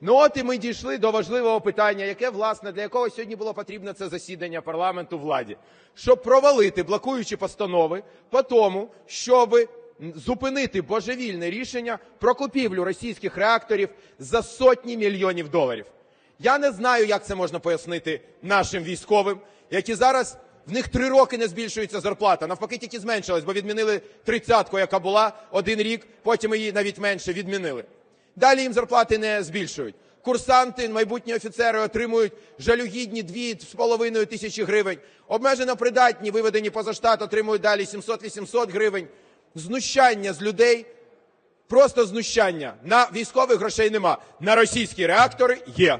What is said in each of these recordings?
Ну от і ми дійшли до важливого питання, яке власне для якого сьогодні було потрібно це засідання парламенту владі, щоб провалити блокуючі постанови по тому, щоб зупинити божевільне рішення про купівлю російських реакторів за сотні мільйонів доларів. Я не знаю, як це можна пояснити нашим військовим, які зараз в них три роки не збільшується зарплата. Навпаки, тільки зменшилась, бо відмінили тридцятку, яка була один рік, потім її навіть менше відмінили. Далі їм зарплати не збільшують. Курсанти, майбутні офіцери отримують жалюгідні 2,5 тисячі гривень. Обмежено придатні, виведені поза штат, отримують далі 700-800 гривень. Знущання з людей, просто знущання. На військових грошей нема. На російські реактори є.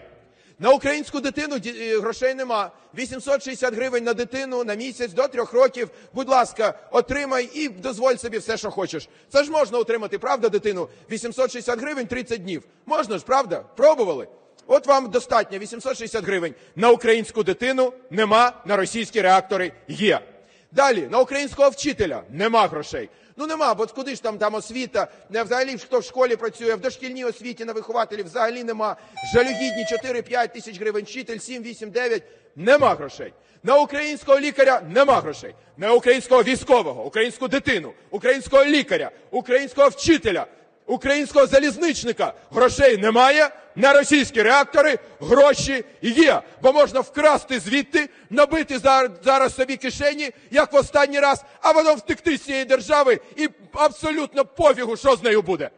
На українську дитину е, грошей нема. 860 гривень на дитину на місяць до трьох років. Будь ласка, отримай і дозволь собі все, що хочеш. Це ж можна отримати, правда, дитину? 860 гривень 30 днів. Можна ж, правда? Пробували? От вам достатньо 860 гривень. На українську дитину нема, на російські реактори є. Далі, на українського вчителя нема грошей. Ну нема, бо куди ж там там освіта, не взагалі хто в школі працює, в дошкільній освіті на вихователів взагалі нема. Жалюгідні 4-5 тисяч гривень, вчитель 7, 8, 9, нема грошей. На українського лікаря нема грошей. На українського військового, українську дитину, українського лікаря, українського вчителя, українського залізничника грошей немає. На російські реактори гроші є, бо можна вкрасти звідти, набити зараз собі кишені, як в останній раз, а потім втекти з цієї держави і абсолютно пофігу, що з нею буде.